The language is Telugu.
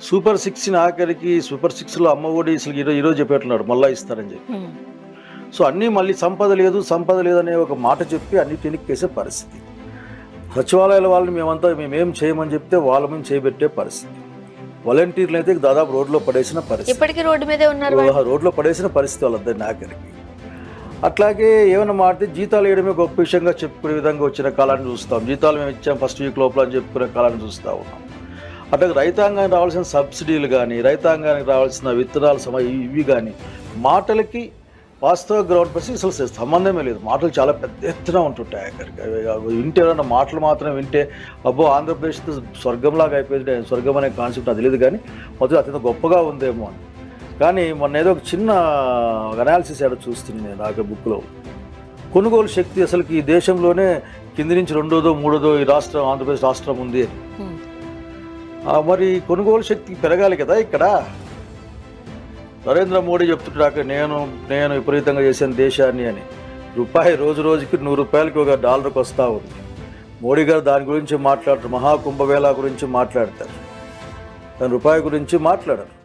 సూపర్ సిక్స్ ఆఖరికి సూపర్ సిక్స్లో అమ్మ ఒడి అసలు ఈరోజు ఈరోజు చెప్పేట్టున్నాడు మళ్ళా ఇస్తారని చెప్పి. సో అన్నీ మళ్ళీ సంపద లేదు సంపద లేదనే ఒక మాట చెప్పి అన్ని తినిక్కేసే పరిస్థితి. సచివాలయాల వాళ్ళని మేమంతా మేమేం చేయమని చెప్తే వాళ్ళ మీద చేయబెట్టే పరిస్థితి. వాలంటీర్లు అయితే దాదాపు రోడ్లో పడేసిన పరిస్థితి. ఇప్పటికీ రోడ్డు మీదే ఉన్నారు వాళ్ళు. ఓ, రోడ్లో పడేసిన పరిస్థితి వాళ్ళందరి నాకరికి అట్లాగే ఏమైనా మాడితే జీతాలు వేయడమే గొప్ప విషయంగా చెప్పుకునే విధంగా వచ్చిన కాలాన్ని చూస్తాం. జీతాలు మేము ఇచ్చాం ఫస్ట్ వీక్ లోపల అని చెప్పుకునే కాలాన్ని చూస్తూ ఉన్నాం. అట్లాగే రైతాంగానికి రావాల్సిన సబ్సిడీలు కానీ రైతాంగానికి రావాల్సిన విత్తనాలు సమ ఇవి కానీ మాటలకి వాస్తవ గ్రౌండ్ పరిస్థితి అసలు సంబంధమే లేదు. మాటలు చాలా పెద్ద ఎత్తున ఉంటుంటాయి అక్కడికి. అవి వింటే మాటలు మాత్రం వింటే అబ్బో ఆంధ్రప్రదేశ్ స్వర్గంలాగా అయిపోయింది స్వర్గం అనే కాన్సెప్ట్ అది లేదు కానీ మొదటి అత్యంత గొప్పగా ఉందేమో అని. కానీ మొన్న ఏదో ఒక చిన్న అనాలిసిస్ ఏదో చూస్తుంది నేను నాకు బుక్లో కొనుగోలు శక్తి అసలుకి ఈ దేశంలోనే కింది నుంచి రెండోదో మూడోదో ఈ రాష్ట్రం ఆంధ్రప్రదేశ్ రాష్ట్రం ఉంది మరి కొనుగోలు శక్తి పెరగాలి కదా ఇక్కడ? నరేంద్ర మోడీ చెప్తున్నాక నేను నేను విపరీతంగా చేశాను దేశాన్ని అని. రూపాయి రోజు రోజుకి నూరు రూపాయలకి ఒక డాలర్కి వస్తూ ఉంది. మోడీ గారు దాని గురించి మాట్లాడతారు మహాకుంభవేళ గురించి మాట్లాడతారు. దాని రూపాయి గురించి మాట్లాడరు.